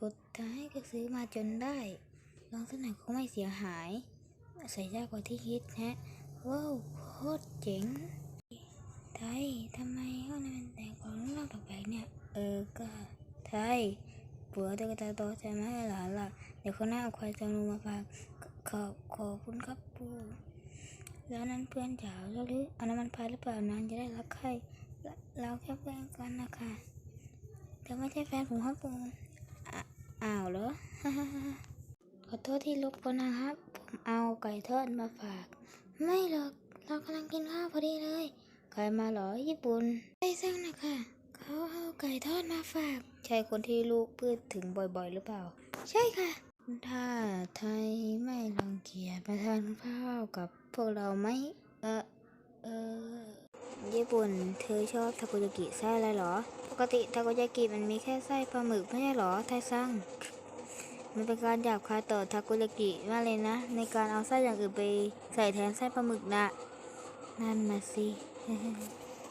สุดท้ายก็ซื้อมาจนได้ ลองสักหน่อยคงไม่เสียหาย ใส่ยากกว่าที่คิดแฮะ ว้าวโคตรเจ๋งไทยทำไมห้องนั้มันแต่งของรูปร่างแปลกเนี่ย เออ ก็ไทยปัวตุ๊กตาโตใจมาให้หลานล่ะ เดี๋ยวเขาหน้าเอาควายจำนูมาฝากขอบขอบคุณครับปู่แล้วนั้นเพื่อนจ๋าแล้วหรือเอาน้ำมันพายหรือเปล่านานจะได้รักใครเราเราแค่เพื่อนกันนะคะแต่ไม่ใช่แฟนผมครับปู่อะอ้าวเหรอ ขอโทษที่รบกวนนะครับ ผมเอาไก่ทอดมาฝาก ไม่หรอกเรากำลังกินข้าวพอดีเลยใครมาหรอญี่ปุ่นไอ้ซังนะคะเขาเอาไก่ทอดมาฝาก ใช่คนที่ลูกพูดถึงบ่อยๆ หรือเปล่า ใช่ค่ะ ถ้าไทยไม่รังเกียจมาทานข้าวกับพวกเราไหมเออเออญี่ปุ่น เธอชอบทาโกยากิไส้อะไรหรอ ปกติทาโกยากิมันมีแค่ไส้ปลาหมึกไม่ใช่หรอไทยซัง มันเป็นการหยาบคายต่อทาโกยากิมากเลยนะ ในการเอาไส้อย่างอื่นไปใส่แทนไส้ปลาหมึกนะ นั่นมาสิ